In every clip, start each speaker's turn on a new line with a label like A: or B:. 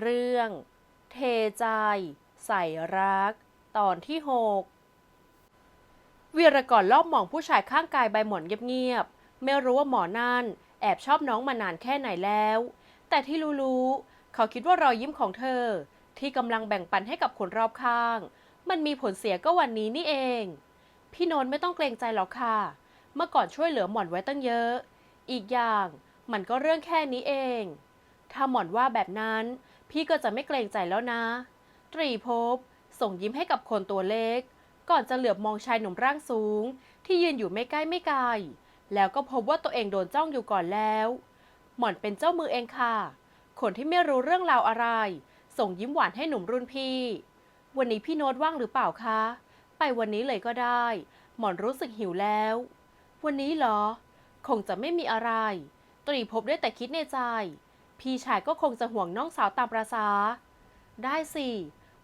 A: เรื่อง เทใจ ใส่รัก ตอนที่หกวีรกรรอบหมองผู้ชายข้างกายใบหมอนเงียบๆ ไม่รู้ว่าหมอนั่น แอบชอบน้องมานานแค่ไหนแล้ว แต่ที่รู้ๆ เขาคิดว่ารอยยิ้มของเธอ ที่กำลังแบ่งปันให้กับคนรอบข้าง มันมีผลเสียก็วันนี้นี่เอง พี่นนท์ไม่ต้องเกรงใจหรอกค่ะ เมื่อก่อนช่วยเหลือหมอนไว้ตั้งเยอะ อีกอย่างมันก็เรื่องแค่นี้เอง ถ้าหมอนว่าแบบนั้น พี่ก็จะไม่เกรงใจแล้วนะ ตรีภพส่งยิ้มให้กับคนตัวเล็ก ก่อนจะเหลือบมองชายหนุ่มร่างสูง ที่ยืนอยู่ไม่ใกล้ไม่ไกล แล้วก็พบว่าตัวเองโดนจ้องอยู่ก่อนแล้ว หมอนเป็นเจ้ามือเองค่ะ คนที่ไม่รู้เรื่องราวอะไร ส่งยิ้มหวานให้หนุ่มรุ่นพี่ วันนี้พี่โน้ตว่างหรือเปล่าคะ ไปวันนี้เลยก็ได้ หมอนรู้สึกหิวแล้ว วันนี้เหรอ คงจะไม่มีอะไร ตรีภพได้แต่คิดในใจ พี่ชายก็คงจะห่วงน้องสาวตามประษา ได้สิ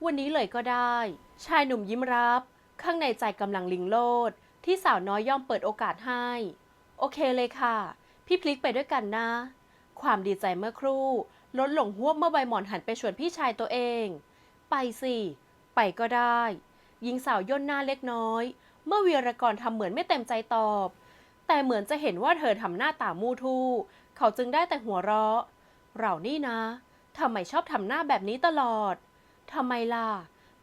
A: วันนี้เลยก็ได้ ชายหนุ่มยิ้มรับ ข้างในใจกำลังลิงโลด ที่สาวน้อยย่อมเปิดโอกาสให้ โอเคเลยค่ะ พี่พลิกไปด้วยกันนะ ความดีใจเมื่อครู่ ลดหลงหัวเมื่อใบหมอนหันไปชวนพี่ชายตัวเอง ไปสิ ไปก็ได้ หญิงสาวย่นหน้าเล็กน้อย เมื่อวีรกรทำเหมือนไม่เต็มใจตอบ แต่เหมือนจะเห็นว่าเธอทำหน้าตามูทู่ เขาจึงได้แต่หัวเราะ เรานี่นะทำไมชอบทำหน้าแบบนี้ตลอดทำไมล่ะ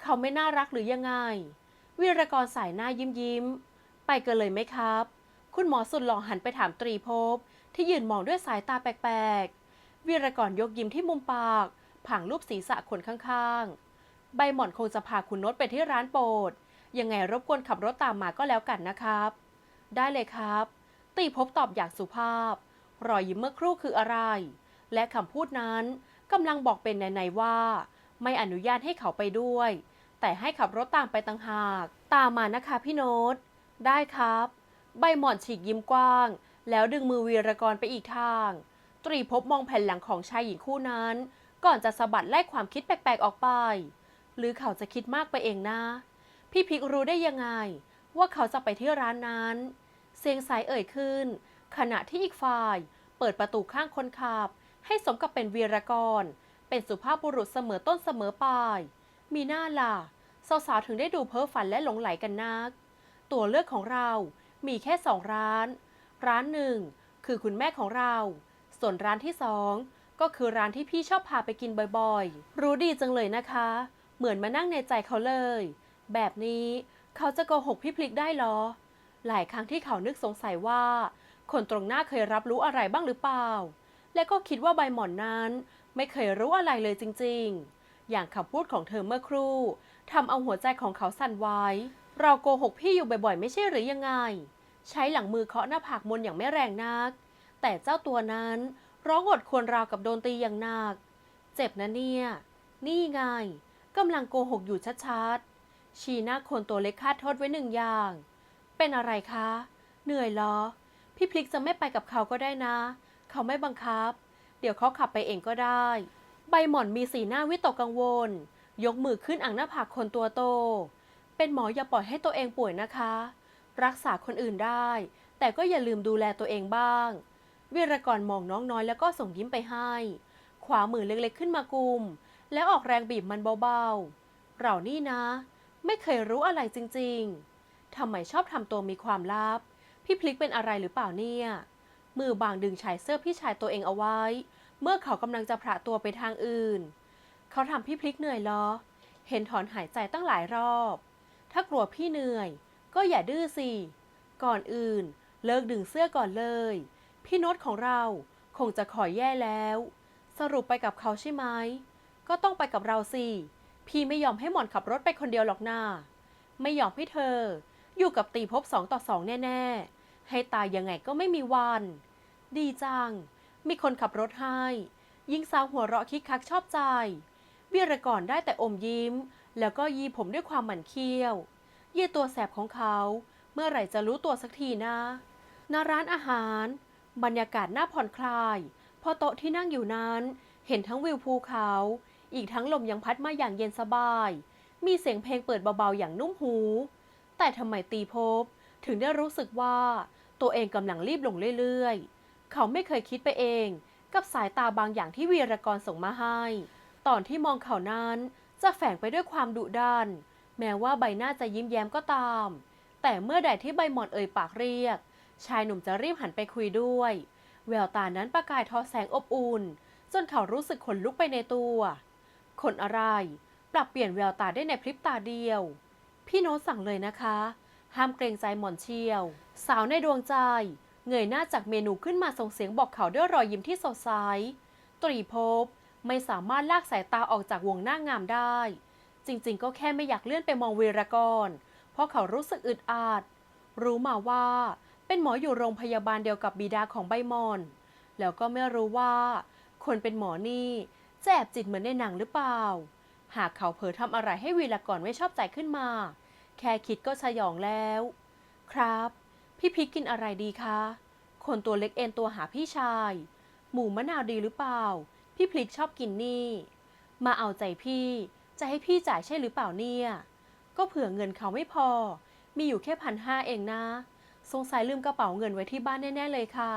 A: เขาไม่น่ารักหรือยังไง วีรกรสายหน้ายิ้มยิ้ม ไปกันเลยไหมครับ คุณหมอสุดหล่อหันไปถามตรีภพที่ยืนมองด้วยสายตาแปลกๆ วีรกรยกยิ้มที่มุมปาก ผางรูปศีรษะคนข้างๆ ใบหมอนคงจะพาคุณน้ตไปที่ร้านโปรด ยังไงรบกวนขับรถตามมาก็แล้วกันนะครับ ได้เลยครับตรีภพตอบอย่างสุภาพ รอยยิ้มเมื่อครู่คืออะไร และคำพูดนั้นกำลังบอกเป็นในๆว่า ไม่อนุญาตให้เขาไปด้วย แต่ให้ขับรถตามไปต่างหาก ตามมานะคะพี่โน้ต ได้ครับ ใบหมอนฉีกยิ้มกว้าง แล้วดึงมือวีรกรไปอีกทาง ตรีภพมองแผ่นหลังของชายหญิงคู่นั้น ก่อนจะสะบัดไล่ความคิดแปลกๆออกไป หรือเขาจะคิดมากไปเองนะ พี่พิกรู้ได้ยังไง ว่าเขาจะไปที่ร้านนั้น เสียงสายเอ่ยขึ้น ขณะที่อีกฝ่าย เปิดประตูข้างคนขับ ให้สมกับเป็นวีรกร เป็นสุภาพบุรุษเสมอต้นเสมอปลาย มีหน้าล่ะสาวๆถึงได้ดูเพ้อฝันและหลงไหลกันนัก ตัวเลือกของเรามีแค่สองร้าน ร้านหนึ่งคือคุณแม่ของเรา ส่วนร้านที่สองก็คือร้านที่พี่ชอบพาไปกินบ่อยๆ รู้ดีจังเลยนะคะ เหมือนมานั่งในใจเขาเลย แบบนี้เขาจะโกหกพี่พลิกได้เหรอ หลายครั้งที่เขานึกสงสัยว่า คนตรงหน้าเคยรับรู้อะไรบ้างหรือเปล่า และก็คิดว่าใบหมอนนั้น ไม่เคยรู้อะไรเลยจริงๆ อย่างคำพูดของเธอเมื่อครู่ทำเอาหัวใจของเขาสั่นไหวเราโกหกพี่อยู่บ่อยๆ ไม่ใช่หรือยังไง ใช้หลังมือเคาะหน้าผากมนอย่างไม่แรงนัก แต่เจ้าตัวนั้นร้องอดควรราวกับโดนตีอย่างหนัก เจ็บนะเนี่ย นี่ไงกำลังโกหกอยู่ชัดๆ ชีหน้าคนตัวเล็กคาดโทษไว้หนึ่งอย่าง เป็นอะไรคะ เหนื่อยเหรอ พี่พลิกจะไม่ไปกับเขาก็ได้นะ เขาไม่บังคับ เดี๋ยวเขาขับไปเองก็ได้ ใบหม่อนมีสีหน้าวิตกกังวล ยกมือขึ้นอ่างหน้าผากคนตัวโต เป็นหมออย่าปล่อยให้ตัวเองป่วยนะคะ รักษาคนอื่นได้ แต่ก็อย่าลืมดูแลตัวเองบ้างวีรกรมองน้องน้อยแล้วก็ส่งยิ้มไปให้ ขวามือเล็กๆขึ้นมากุม แล้วออกแรงบีบมันเบาๆ เรานี่นะ ไม่เคยรู้อะไรจริงๆทำไมชอบทำตัวมีความลับ พี่พลิกเป็นอะไรหรือเปล่าเนี่ย มือบางดึงชายเสื้อพี่ชายตัวเองเอาไว้ เมื่อเขากำลังจะพระตัวไปทางอื่น เขาทำพี่พลิกเหนื่อยเหรอเห็นถอนหายใจตั้งหลายรอบ ถ้ากลัวพี่เหนื่อย ก็อย่าดื้อสิ ก่อนอื่น เลิกดึงเสื้อก่อนเลย พี่โน้ตของเราคงจะขอแย่แล้ว สรุปไปกับเขาใช่ไหม ก็ต้องไปกับเราสิ พี่ไม่ยอมให้หมอนขับรถไปคนเดียวหรอกนาไม่ยอมให้เธอ อยู่กับตีภพสองต่อสองแน่ ๆ ให้ตายยังไงก็ไม่มีวัน ดีจัง มีคนขับรถให้ ยิงสาวหัวเราะคิกคักชอบใจวีรกรได้แต่อมยิ้ม แล้วก็ยีผมด้วยความหมั่นเคี้ยว เยี่ยตัวแสบของเขา เมื่อไหร่จะรู้ตัวสักทีนะณร้านอาหาร บรรยากาศน่าผ่อนคลาย พอโต๊ะที่นั่งอยู่นั้น เห็นทั้งวิวภูเขา อีกทั้งลมยังพัดมาอย่างเย็นสบาย มีเสียงเพลงเปิดเบาๆอย่างนุ่มหู แต่ทำไมตีภพถึงได้รู้สึกว่าตัวเองกำลังรีบลงเรื่อยๆ เขาไม่เคยคิดไปเอง กับสายตาบางอย่างที่วีรกรส่งมาให้ ตอนที่มองเขานั้นจะแฝงไปด้วยความดุดัน แม้ว่าใบหน้าจะยิ้มแย้มก็ตาม แต่เมื่อใดที่ใบหมอนเอ่ยปากเรียก ชายหนุ่มจะรีบหันไปคุยด้วย แววตานั้นประกายทอแสงอบอุ่น จนเขารู้สึกขนลุกไปในตัว คนอะไร ปรับเปลี่ยนแววตาได้ในพริบตาเดียว พี่โน้ตสั่งเลยนะคะ ห้ามเกรงใจหมอนเชียว สาวในดวงใจ เงยหน้าจากเมนูขึ้นมาส่งเสียงบอกเขาด้วยรอยยิ้มที่สดใส ตรีภพไม่สามารถลากสายตาออกจากวงหน้างามได้ จริงๆ ก็แค่ไม่อยากเลื่อนไปมองวีรกร เพราะเขารู้สึกอึดอัด รู้มาว่า เป็นหมออยู่โรงพยาบาลเดียวกับบิดาของใบมอน แล้วก็ไม่รู้ว่า คนเป็นหมอนี่จะแอบจิตเหมือนในหนังหรือเปล่า หากเขาเผลอทำอะไรให้วีรกรไม่ชอบใจขึ้นมา แค่คิดก็สยองแล้ว ครับ พี่พิกกินอะไรดีคะ คนตัวเล็กเอ็นตัวหาพี่ชาย หมูมะนาวดีหรือเปล่า พี่พลิกชอบกินนี่ มาเอาใจพี่ จะให้พี่จ่ายใช่หรือเปล่าเนี่ย ก็เผื่อเงินเขาไม่พอ มีอยู่แค่พันห้าเองนะ สงสัยลืมกระเป๋าเงินไว้ที่บ้านแน่ ๆ เลยค่ะ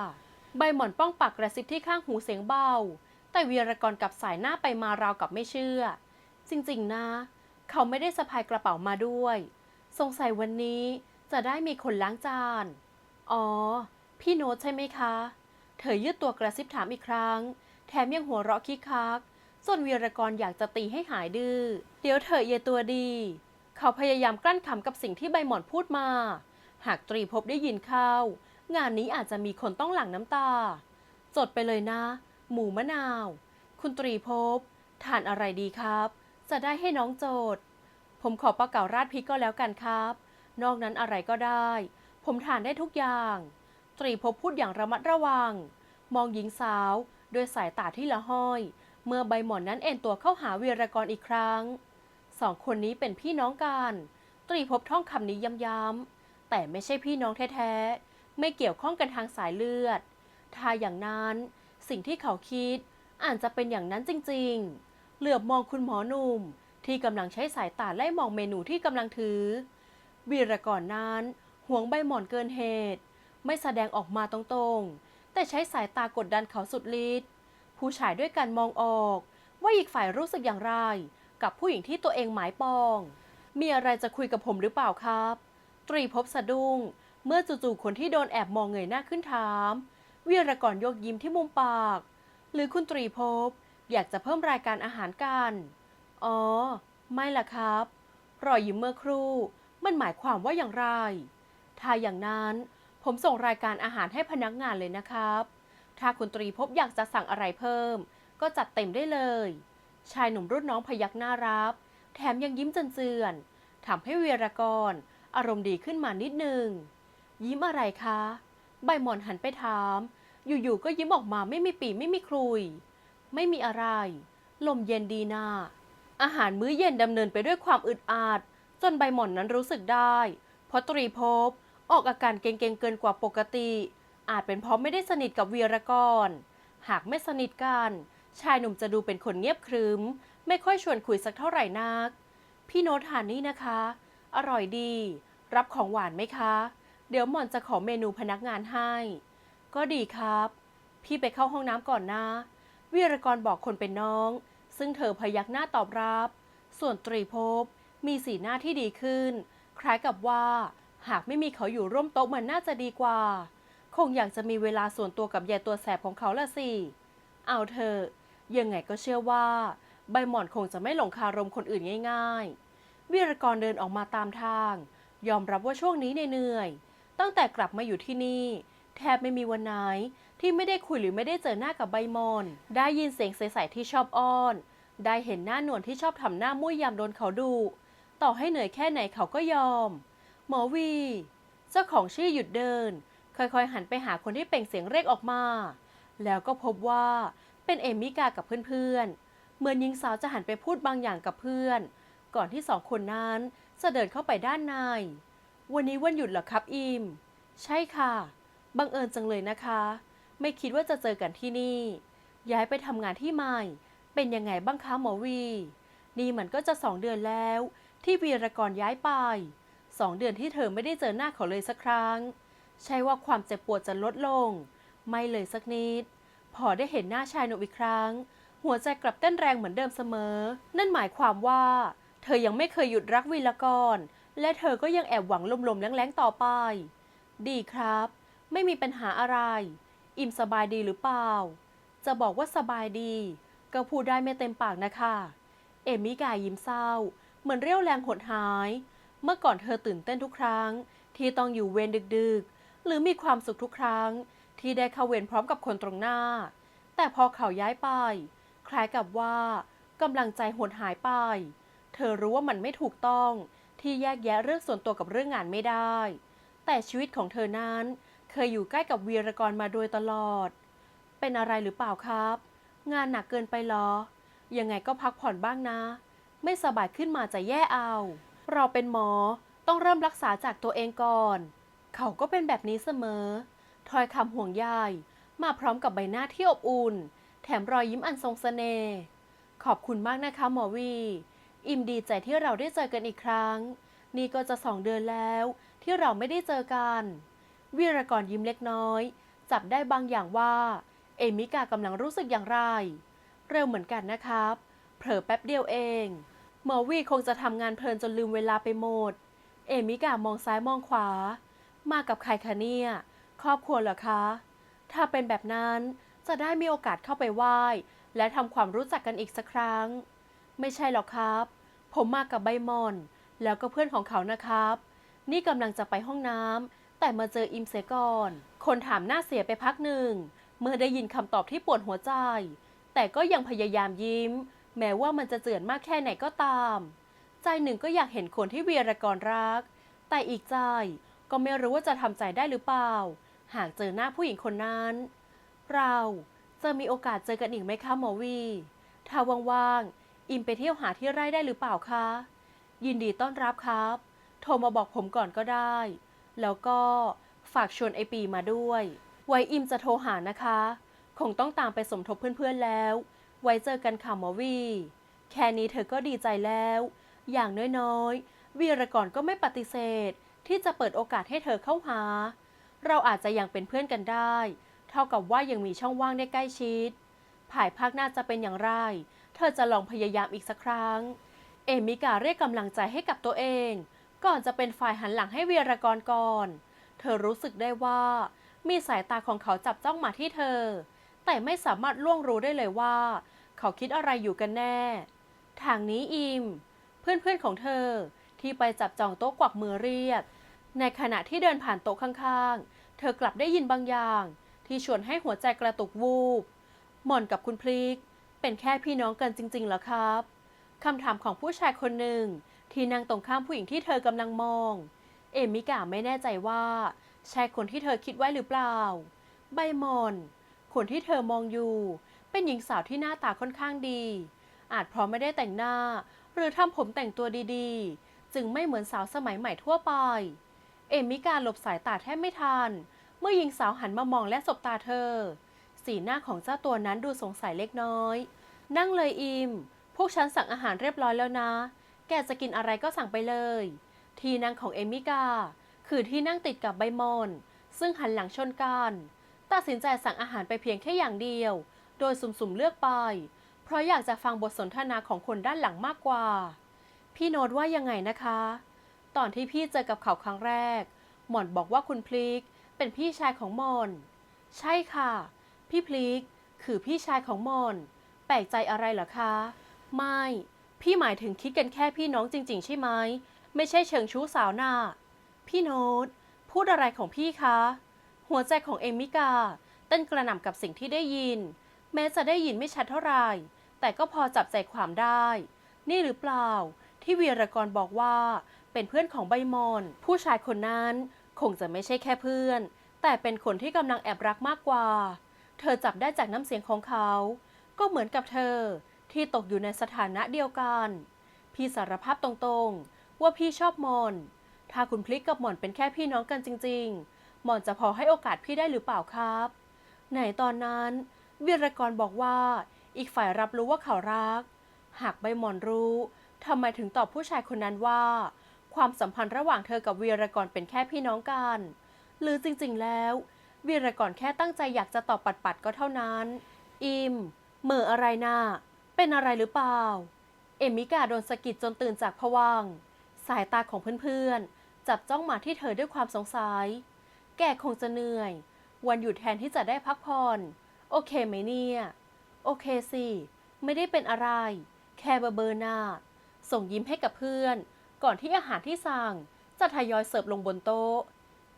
A: ใบหมอนป้องปากกระซิบที่ข้างหูเสียงเบา แต่วีรกรกลับสายหน้าไปมาราวกับไม่เชื่อ จริง ๆ นะ เขาไม่ได้สะพายกระเป๋ามาด้วย สงสัยวันนี้ จะได้มีคนล้างจาน อ๋อ พี่โน้ตใช่ไหมคะ เธอยืดตัวกระซิบถามอีกครั้ง แถมยังหัวเราะคิกคักจนวีรกรอยากจะตีให้หายดื้อ เดี๋ยวเธอเยตัวดี เขาพยายามกลั้นขำกับสิ่งที่ใบหมอนพูดมา หากตรีภพได้ยินเข้า งานนี้อาจจะมีคนต้องหลั่งน้ำตา จดไปเลยนะ หมูมะนาว คุณตรีภพทานอะไรดีครับ จะได้ให้น้องโจทย์ ผมขอปลาเก๋าราดพริกก็แล้วกันครับ นอกนั้นอะไรก็ได้ ผมทานได้ทุกอย่าง ตรีภพพูดอย่างระมัดระวัง มองหญิงสาวด้วยสายตาที่ละห้อย เมื่อใบหมอนนั้นเอ็นตัวเข้าหาเวีรกรอีกครั้ง สองคนนี้เป็นพี่น้องกัน ตรีภพท่องคำนี้ย้ำๆแต่ไม่ใช่พี่น้องแท้ๆ ไม่เกี่ยวข้องกันทางสายเลือด ถ้าอย่างนั้นสิ่งที่เขาคิดอาจจะเป็นอย่างนั้นจริงๆ เหลือบมองคุณหมอหนุ่มที่กำลังใช้สายตาไล่มองเมนูที่กำลังถือ วีรกรนั้นห่วงใบหมอนเกินเหตุ ไม่แสดงออกมาตรงๆ แต่ใช้สายตากดดันเขาสุดฤทธิ์ผู้ชายด้วยกันมองออก ว่าอีกฝ่ายรู้สึกอย่างไร กับผู้หญิงที่ตัวเองหมายปอง มีอะไรจะคุยกับผมหรือเปล่าครับ ตรีภพสะดุ้ง เมื่อจู่ๆคนที่โดนแอบมองเงยหน้าขึ้นถามวีรกรยกยิ้มที่มุมปาก หรือคุณตรีภพอยากจะเพิ่มรายการอาหารกัน อ๋อ ไม่ล่ะครับ รอยยิ้มเมื่อครู่ มันหมายความว่าอย่างไร ถ้าอย่างนั้นผมส่งรายการอาหารให้พนักงานเลยนะครับ ถ้าคุณตรีภพอยากจะสั่งอะไรเพิ่ม ก็จัดเต็มได้เลย ชายหนุ่มรุ่นน้องพยักหน้ารับ แถมยังยิ้มเจือนๆทำให้เวียรกร อารมณ์ดีขึ้นมานิดนึง ยิ้มอะไรคะ ใบหมอนหันไปถาม อยู่ๆก็ยิ้มออกมาไม่มีปีไม่มีครุย ไม่มีอะไร ลมเย็นดีนาอาหารมื้อเย็นดำเนินไปด้วยความอึดอัด จนใบหม่อนนั้นรู้สึกได้เพราะตรีภพออกอาการเก่งๆเกินกว่าปกติ อาจเป็นเพราะไม่ได้สนิทกับวีรกร หากไม่สนิทกัน ชายหนุ่มจะดูเป็นคนเงียบครึ้ม ไม่ค่อยชวนคุยสักเท่าไหร่นัก พี่โน้ตทานนี่นะคะ อร่อยดี รับของหวานไหมคะ เดี๋ยวหม่อนจะขอเมนูพนักงานให้ ก็ดีครับ พี่ไปเข้าห้องน้ำก่อนนะวีรกรบอกคนเป็นน้อง ซึ่งเธอพยักหน้าตอบรับ ส่วนตรีภพ มีสีหน้าที่ดีขึ้น คล้ายกับว่า หากไม่มีเขาอยู่ร่วมโต๊ะมันน่าจะดีกว่า คงอยากจะมีเวลาส่วนตัวกับยายตัวแสบของเขาละสิ เอาเถอะยังไงก็เชื่อว่า ใบหมอนคงจะไม่หลงคารมคนอื่นง่าย ๆ วีรกรเดินออกมาตามทาง ยอมรับว่าช่วงนี้เหนื่อย ตั้งแต่กลับมาอยู่ที่นี่ แทบไม่มีวันไหนที่ไม่ได้คุยหรือไม่ได้เจอหน้ากับใบมอนได้ยินเสียงใสๆที่ชอบอ้อน ได้เห็นหน้าหนวลที่ชอบทำหน้ามุ้ยยามโดนเขาดู ต่อให้เหนื่อยแค่ไหนเขาก็ยอม หมอวี เจ้าของชื่อหยุดเดิน ค่อยๆ หันไปหาคนที่เปล่งเสียงเรียกออกมา แล้วก็พบว่าเป็นเอมิกากับเพื่อนๆ เหมือนหญิงสาวจะหันไปพูดบางอย่างกับเพื่อน ก่อนที่สองคนนั้นจะเดินเข้าไปด้านใน วันนี้วันหยุดเหรอครับอิม ใช่ค่ะ บังเอิญจังเลยนะคะ ไม่คิดว่าจะเจอกันที่นี่ ย้ายไปทำงานที่ใหม่ เป็นยังไงบ้างคะหมอวี นี่มันก็จะสองเดือนแล้ว ที่วีรกรย้ายไปสองเดือนที่เธอไม่ได้เจอหน้าเขาเลยสักครั้ง ใช่ว่าความเจ็บปวดจะลดลง ไม่เลยสักนิด พอได้เห็นหน้าชายหนุ่มอีกครั้ง หัวใจกลับเต้นแรงเหมือนเดิมเสมอ นั่นหมายความว่า เธอยังไม่เคยหยุดรักวีละกร และเธอก็ยังแอบหวังลมๆแรงๆต่อไป ดีครับ ไม่มีปัญหาอะไร อิ่มสบายดีหรือเปล่า จะบอกว่าสบายดี ก็พูดได้ไม่เต็มปากนะคะ เอมิกายิ้มเศร้า เหมือนเรี่ยวแรงหดหาย เมื่อก่อนเธอตื่นเต้นทุกครั้ง ที่ต้องอยู่เวรดึกๆ หรือมีความสุขทุกครั้ง ที่ได้เข้าเวรพร้อมกับคนตรงหน้า แต่พอเขาย้ายไป คล้ายกับว่ากำลังใจหดหายไป เธอรู้ว่ามันไม่ถูกต้องที่แยกแยะเรื่องส่วนตัวกับเรื่องงานไม่ได้ แต่ชีวิตของเธอนั้นเคยอยู่ใกล้กับวีรกรมาโดยตลอด เป็นอะไรหรือเปล่าครับ งานหนักเกินไปหรอ ยังไงก็พักผ่อนบ้างนะ ไม่สบายขึ้นมาจะแย่เอา เราเป็นหมอต้องเริ่มรักษาจากตัวเองก่อน เขาก็เป็นแบบนี้เสมอถอยคำห่วงใยมาพร้อมกับใบหน้าที่อบอุ่น แถมรอยยิ้มอันทรงเสน่ห์ขอบคุณมากนะคะหมอวี อิ่มดีใจที่เราได้เจอกันอีกครั้ง นี่ก็จะสองเดือนแล้ว ที่เราไม่ได้เจอกัน วีรกรยิ้มเล็กน้อย จับได้บางอย่างว่า เอมิกากำลังรู้สึกอย่างไร เร็วเหมือนกันนะครับ เผลอแป๊บเดียวเอง หมอวีคงจะทำงานเพลินจนลืมเวลาไปหมด เอมิกามองซ้ายมองขวา มากับใครคะเนี่ย ครอบครัวเหรอคะ ถ้าเป็นแบบนั้นจะได้มีโอกาสเข้าไปไหว้ และทำความรู้จักกันอีกสักครั้ง ไม่ใช่หรอกครับ ผมมากับใบมอน แล้วก็เพื่อนของเขานะครับ นี่กำลังจะไปห้องน้ำแต่มาเจออิมเสียก่อน คนถามหน้าเสียไปพักหนึ่ง เมื่อได้ยินคำตอบที่ปวดหัวใจ แต่ก็ยังพยายามยิ้ม แม้ว่ามันจะเจือนมากแค่ไหนก็ตาม ใจหนึ่งก็อยากเห็นคนที่เวียรกรรัก แต่อีกใจก็ไม่รู้ว่าจะทำใจได้หรือเปล่า หากเจอหน้าผู้หญิงคนนั้น เราจะมีโอกาสเจอกันอีกไหมคะหมอวี ถ้าว่างๆ อิมไปเที่ยวหาที่ไร่ได้หรือเปล่าคะ ยินดีต้อนรับครับ โทรมาบอกผมก่อนก็ได้ แล้วก็ฝากชวนไอปีมาด้วย ไว้อิมจะโทรหานะคะ คงต้องตามไปสมทบเพื่อนๆแล้ว ไว้เจอกันค่ะหมอวี แค่นี้เธอก็ดีใจแล้ว อย่างน้อยๆ วีรกรก็ไม่ปฏิเสธ ที่จะเปิดโอกาสให้เธอเข้าหา เราอาจจะยังเป็นเพื่อนกันได้ เท่ากับว่ายังมีช่องว่างได้ใกล้ชิด ภายภาคหน้าจะเป็นอย่างไร เธอจะลองพยายามอีกสักครั้ง เอมิกาเรียกกำลังใจให้กับตัวเอง ก่อนจะเป็นฝ่ายหันหลังให้วีรกรก่อน เธอรู้สึกได้ว่า มีสายตาของเขาจับจ้องมาที่เธอ แต่ไม่สามารถล่วงรู้ได้เลยว่า เขาคิดอะไรอยู่กันแน่ ทางนี้อิม เพื่อนๆของเธอที่ไปจับจองโต๊ะกวักมือเรียก ในขณะที่เดินผ่านโต๊ะข้างๆ เธอกลับได้ยินบางอย่าง ที่ชวนให้หัวใจกระตุกวูบ หม่อนกับคุณพลิก เป็นแค่พี่น้องกันจริงๆเหรอครับคำถามของผู้ชายคนหนึ่ง ที่นั่งตรงข้ามผู้หญิงที่เธอกำลังมอง เอมิกาไม่แน่ใจว่าใช่คนที่เธอคิดไว้หรือเปล่า ใบมอน คนที่เธอมองอยู่ เป็นหญิงสาวที่หน้าตาค่อนข้างดี อาจเพราะไม่ได้แต่งหน้า หรือทำผมแต่งตัวดีๆ จึงไม่เหมือนสาวสมัยใหม่ทั่วไป เอมิกาหลบสายตาแทบไม่ทัน เมื่อหญิงสาวหันมามองและสบตาเธอ สีหน้าของเจ้าตัวนั้นดูสงสัยเล็กน้อย นั่งเลยอิม พวกฉันสั่งอาหารเรียบร้อยแล้วนะ แกจะกินอะไรก็สั่งไปเลย ที่นั่งของเอมิกา คือที่นั่งติดกับใบมอน ซึ่งหันหลังชนกัน ตัดสินใจสั่งอาหารไปเพียงแค่อย่างเดียว โดยสุ่มๆเลือกไป เพราะอยากจะฟังบทสนทนาของคนด้านหลังมากกว่า พี่โน้ตว่ายังไงนะคะ ตอนที่พี่เจอกับเขาครั้งแรก หม่อนบอกว่าคุณพลิก เป็นพี่ชายของหม่อน ใช่ค่ะ พี่พลิก คือพี่ชายของหม่อน แปลกใจอะไรเหรอคะ ไม่ พี่หมายถึงคิดกันแค่พี่น้องจริง ๆ ใช่ไหม ไม่ใช่เชิงชู้สาวน่ะพี่โน้ตพูดอะไรของพี่คะ หัวใจของเอมิกาเต้นกระหน่ำกับสิ่งที่ได้ยิน แม้จะได้ยินไม่ชัดเท่าไหร่แต่ก็พอจับใจความได้ นี่หรือเปล่า ที่วีรกรบอกว่า เป็นเพื่อนของใบมอน ผู้ชายคนนั้นคงจะไม่ใช่แค่เพื่อน แต่เป็นคนที่กำลังแอบรักมากกว่า เธอจับได้จากน้ำเสียงของเขา ก็เหมือนกับเธอที่ตกอยู่ในสถานะเดียวกัน พี่สารภาพตรงๆ ว่าพี่ชอบมอน ถ้าคุณพลิกกับหมอนเป็นแค่พี่น้องกันจริง ๆ หมอนจะพอให้โอกาสพี่ได้หรือเปล่าครับ ไหนตอนนั้นวีรกรบอกว่า อีกฝ่ายรับรู้ว่าเขารัก หากใบหมอนรู้ทำไมถึงตอบผู้ชายคนนั้นว่า ความสัมพันธ์ระหว่างเธอกับวีรกรเป็นแค่พี่น้องกัน หรือจริงๆแล้ววีรกรแค่ตั้งใจอยากจะตอบปัดๆก็เท่านั้น อิมเหม่ออะไรน่ะเป็นอะไรหรือเปล่า เอมิกาโดนสะกิดจนตื่นจากผวังสายตาของเพื่อนๆ จับจ้องมาที่เธอด้วยความสงสัย แกคงจะเหนื่อย วันหยุดแทนที่จะได้พักผ่อน โอเคไหมเนี่ย โอเคสิ ไม่ได้เป็นอะไร แค่เบอร์เบอร์หน้า ส่งยิ้มให้กับเพื่อน ก่อนที่อาหารที่สั่ง จะทยอยเสิร์ฟลงบนโต๊ะ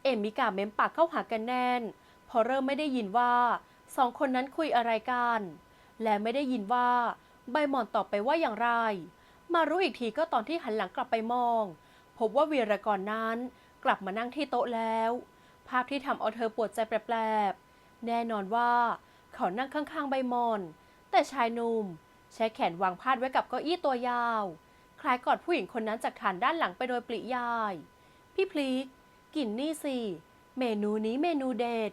A: เอมิกาเม้มปากเข้าหากันแน่น พอเริ่มไม่ได้ยินว่าสองคนนั้นคุยอะไรกัน และไม่ได้ยินว่า ใบหมอนตอบไปว่าอย่างไร มารู้อีกทีก็ตอนที่หันหลังกลับไปมอง พบว่าวีรกรนั้นกลับมานั่งที่โต๊ะแล้วาพที่ทำเอาเธอปวดใจแปลบๆ แน่นอนว่า เขานั่งข้างๆใบมอน แต่ชายหนุ่ม ใช้แขนวางพาดไว้กับเก้าอี้ตัวยาว คล้ายกอดผู้หญิงคนนั้นจากฐานด้านหลังไปโดยปริยาย พี่พลิกกินนี่สิ เมนูนี้เมนูเด็ด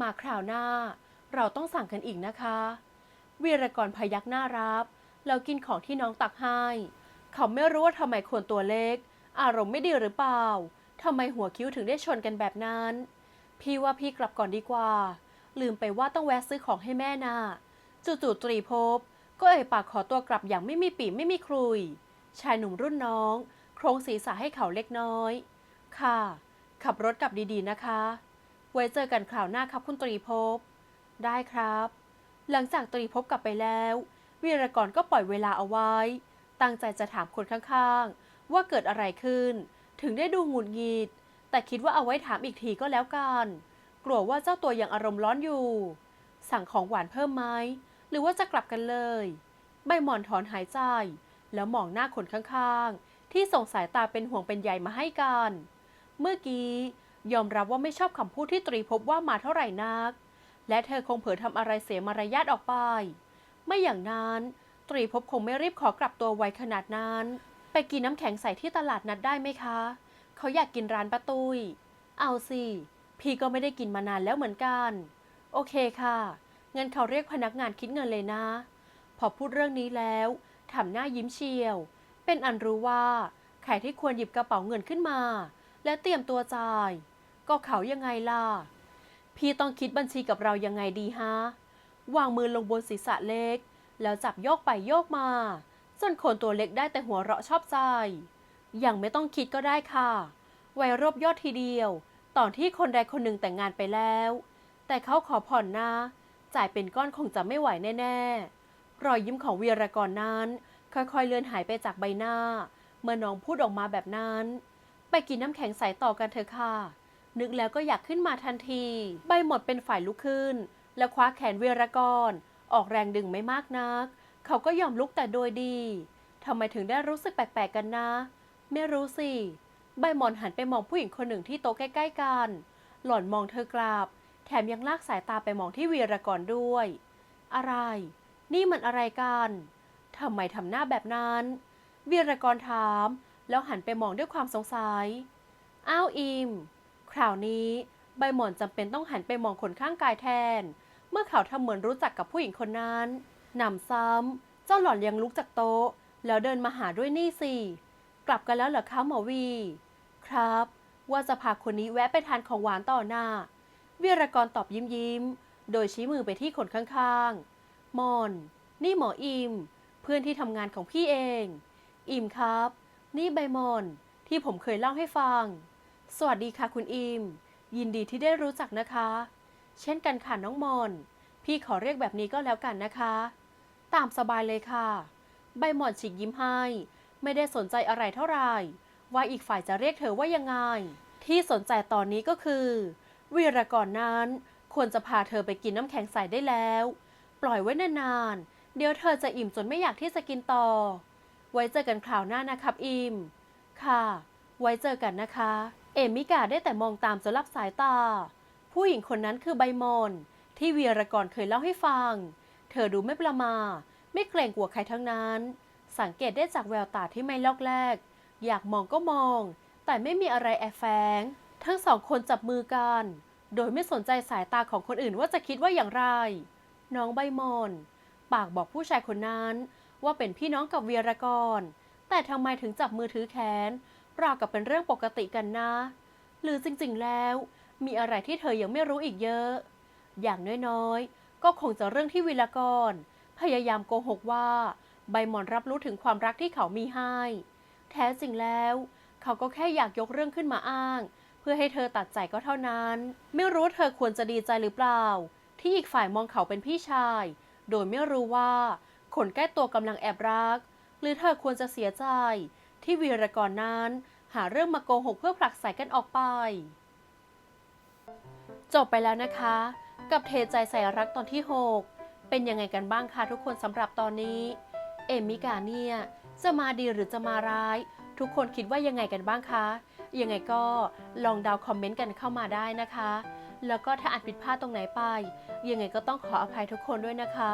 A: มาคราวหน้า เราต้องสั่งกันอีกนะคะ วีรกรพยักหน้ารับ แล้วกินของที่น้องตักให้ เขาไม่รู้ว่าทำไมคนตัวเล็ก อารมณ์ไม่ดีหรือเปล่าทำไมหัวคิ้วถึงได้ชนกันแบบนั้น พี่ว่าพี่กลับก่อนดีกว่า ลืมไปว่าต้องแวะซื้อของให้แม่น่ะจู่ๆตรีภพก็เอ่ยปากขอตัวกลับอย่างไม่มีปีไม่มีครุย ชายหนุ่มรุ่นน้อง โครงศีรษะให้เขาเล็กน้อย ค่ะ ขับรถกลับดีๆนะคะ ไว้เจอกันคราวหน้าครับคุณตรีภพได้ครับ หลังจากตรีภพกลับไปแล้ววีรกรก็ปล่อยเวลาเอาไว้ ตั้งใจจะถามคนข้างๆ ว่าเกิดอะไรขึ้น ถึงได้ดูหงุดหงิด แต่คิดว่าเอาไว้ถามอีกทีก็แล้วกัน กลัวว่าเจ้าตัวยังอารมณ์ร้อนอยู่ สั่งของหวานเพิ่มไหมหรือว่าจะกลับกันเลย ใบหมอนถอนหายใจ แล้วมองหน้าคนข้างๆ ที่ส่งสายตาเป็นห่วงเป็นใยมาให้กัน เมื่อกี้ยอมรับว่าไม่ชอบคำพูดที่ตรีพบว่ามาเท่าไหร่นัก และเธอคงเผลอทำอะไรเสียมารยาทออกไป ไม่อย่างนั้น ตรีภพคงไม่รีบขอกลับตัวไวขนาดนั้น ไปกินน้ำแข็งใส่ที่ตลาดนัดได้ไหมคะ เขาอยากกินร้านป้าตุยเอาสิ พี่ก็ไม่ได้กินมานานแล้วเหมือนกัน โอเคค่ะ เงินเขาเรียกพนักงานคิดเงินเลยนะ พอพูดเรื่องนี้แล้วทำหน้ายิ้มเชียว เป็นอันรู้ว่าใครที่ควรหยิบกระเป๋าเงินขึ้นมา และเตรียมตัวจ่าย ก็เขายังไงล่ะ พี่ต้องคิดบัญชีกับเรายังไงดีฮะ วางมือลงบนศีรษะเล็ก แล้วจับโยกไปโยกมา จนคนตัวเล็กได้แต่หัวเราะชอบใจ ยังไม่ต้องคิดก็ได้ค่ะ ไว้รวบยอดทีเดียว ตอนที่คนใดคนหนึ่งแต่งงานไปแล้ว แต่เขาขอผ่อนนะ จ่ายเป็นก้อนคงจะไม่ไหวแน่ๆ รอยยิ้มของวีรกรนั้น ค่อยๆเลือนหายไปจากใบหน้า เมื่อน้องพูดออกมาแบบนั้น ไปกินน้ำแข็งใสต่อกันเถอะค่ะ นึกแล้วก็อยากขึ้นมาทันที ใบหมดเป็นฝ่ายลุกขึ้น และคว้าแขนเวียรกร ออกแรงดึงไม่มากนัก เขาก็ยอมลุกแต่โดยดีทำไมถึงได้รู้สึกแปลกๆกันนะ ไม่รู้สิ ใบหมอนหันไปมองผู้หญิงคนหนึ่งที่โต๊ะใกล้ ๆ กัน หล่อนมองเธอกลับแถมยังลากสายตาไปมองที่วีรกรด้วย อะไร นี่มันอะไรกันทำไมทำหน้าแบบนั้น วีรกรถาม แล้วหันไปมองด้วยความสงสัย อ้าวอิม คราวนี้ใบหมอนจำเป็นต้องหันไปมองคนข้างกายแทน เมื่อเขาทำเหมือนรู้จักกับผู้หญิงคนนั้นหนำซ้ำเจ้าหล่อนยังลุกจากโต๊ะ แล้วเดินมาหาด้วยนี่สิ กลับกันแล้วเหรอคะหมอวี ครับ ว่าจะพาคนนี้แวะไปทานของหวานต่อหน้าวีรกรตอบยิ้มยิ้ม โดยชี้มือไปที่คนข้างๆ มอน นี่หมออิม เพื่อนที่ทำงานของพี่เอง อิมครับ นี่ใบมอน ที่ผมเคยเล่าให้ฟัง สวัสดีค่ะคุณอิม ยินดีที่ได้รู้จักนะคะ เช่นกันค่ะน้องมอน พี่ขอเรียกแบบนี้ก็แล้วกันนะคะ ตามสบายเลยค่ะ ใบหมอนฉีกยิ้มให้ ไม่ได้สนใจอะไรเท่าไหร่ ว่าอีกฝ่ายจะเรียกเธอว่ายังไง ที่สนใจตอนนี้ก็คือวีรกรนั้นควรจะพาเธอไปกินน้ำแข็งใสได้แล้ว ปล่อยไว้นานๆ เดี๋ยวเธอจะอิ่มจนไม่อยากที่จะกินต่อ ไว้เจอกันคราวหน้านะครับอิมค่ะ ไว้เจอกันนะคะ เอมิกาได้แต่มองตามจนลับสายตา ผู้หญิงคนนั้นคือใบมอนที่วีรกรเคยเล่าให้ฟัง เธอดูไม่ประมา ไม่เกรงกลัวใครทั้งนั้น สังเกตได้จากแววตาที่ไม่ลอกแลก อยากมองก็มอง แต่ไม่มีอะไรแอบแฝง ทั้งสองคนจับมือกัน โดยไม่สนใจสายตาของคนอื่นว่าจะคิดว่าอย่างไร น้องใบมอนปากบอกผู้ชายคนนั้นว่าเป็นพี่น้องกับเวีรกร แต่ทำไมถึงจับมือถือแขนราวกับเป็นเรื่องปกติกันนะ หรือจริงๆแล้ว มีอะไรที่เธอยังไม่รู้อีกเยอะ อย่างน้อยๆ ก็คงจะเรื่องที่วิลากร พยายามโกหกว่า ใบหมอนรับรู้ถึงความรักที่เขามีให้ แท้จริงแล้ว เขาก็แค่อยากยกเรื่องขึ้นมาอ้าง เพื่อให้เธอตัดใจก็เท่านั้น ไม่รู้เธอควรจะดีใจหรือเปล่า ที่อีกฝ่ายมองเขาเป็นพี่ชาย โดยไม่รู้ว่าคนใกล้ตัวกำลังแอบรัก หรือเธอควรจะเสียใจ ที่วีรกรนั้น หาเรื่องมาโกหกเพื่อผลักใส่กันออกไป จบไปแล้วนะคะ กับเทใจใส่รักตอนที่ 6 เป็นยังไงกันบ้างคะทุกคนสำหรับตอนนี้ เอมมิกาเนี่ยจะมาดีหรือจะมาร้าย ทุกคนคิดว่ายังไงกันบ้างคะ ยังไงก็ลองดาวคอมเมนต์กันเข้ามาได้นะคะ แล้วก็ถ้าอาจผิดพลาดตรงไหนไป ยังไงก็ต้องขออภัยทุกคนด้วยนะคะ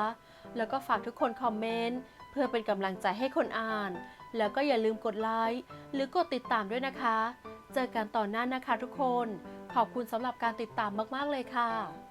A: แล้วก็ฝากทุกคนคอมเมนต์เพื่อเป็นกำลังใจให้คนอ่าน แล้วก็อย่าลืมกดไลค์หรือกดติดตามด้วยนะคะ เจอกันต่อนหน้านะคะทุกคน ขอบคุณสำหรับการติดตามมากๆเลยค่ะ